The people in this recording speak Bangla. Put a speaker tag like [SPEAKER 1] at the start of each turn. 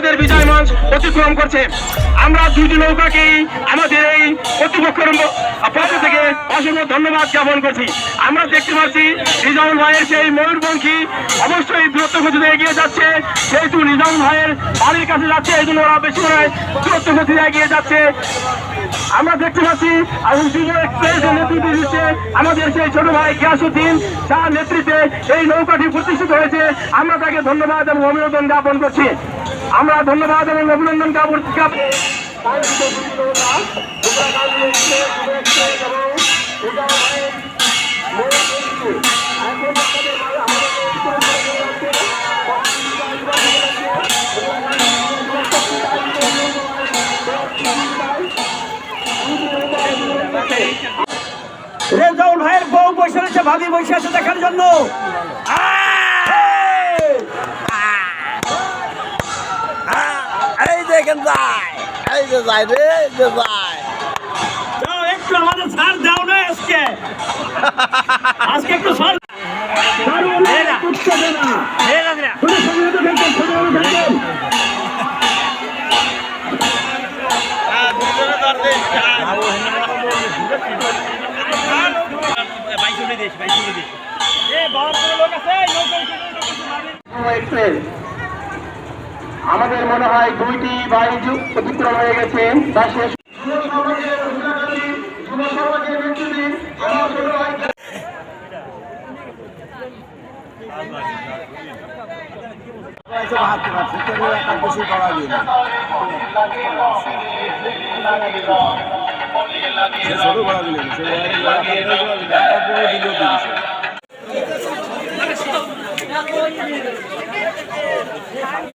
[SPEAKER 1] আমাদের বিজয় মঞ্চ অতিক্রম করছে। আমরা দুইটি নৌকাকেই আমাদের এই কর্তৃপক্ষের পক্ষ থেকে অসংখ্য ধন্যবাদ জ্ঞাপন করছি। আমরা দেখতে পাচ্ছি নিজামুল ভাইয়ের সেই ময়ূরপঙ্খী অবশ্যই দূরত্ব গতিতে এগিয়ে যাচ্ছে। যেহেতু নিজামুল ভাইয়ের বাড়ির কাছে যাচ্ছে, এই জন্য ওরা বেশি করে দূরত্ব গতিতে এগিয়ে যাচ্ছে। আমরা দেখতে পাচ্ছি এক্সপ্রেসের নেতৃত্ব দিচ্ছে আমাদের সেই ছোট ভাই গিয়াসুদ্দিন তার নেতৃত্বে এই নৌকাটি প্রতিষ্ঠিত হয়েছে। আমরা তাকে ধন্যবাদ এবং অভিনন্দন জ্ঞাপন করছি। আমরা ধন্যবাদ এবং অভিনন্দন জ্ঞাপন
[SPEAKER 2] রেজাউল ভাইয়ের বউ বসে রয়েছে, ভাবি বসে আছে দেখার জন্য
[SPEAKER 3] এই দেখেন যায় এই যে যায় রে যে যায়
[SPEAKER 2] দাও, একটু আমাদের ছাড় দাও না আজকে আজকে একটু ছাড় ছাড় বলে উঠতে দে না। ছোট ছোট ছোট ফেলতেন, ছোট ছোট ফেলতেন।
[SPEAKER 1] এক্সপ্রেস আমাদের মনে হয় দুইটি বাড়ি অতিক্রম হয়ে গেছে তা শেষ।
[SPEAKER 3] করা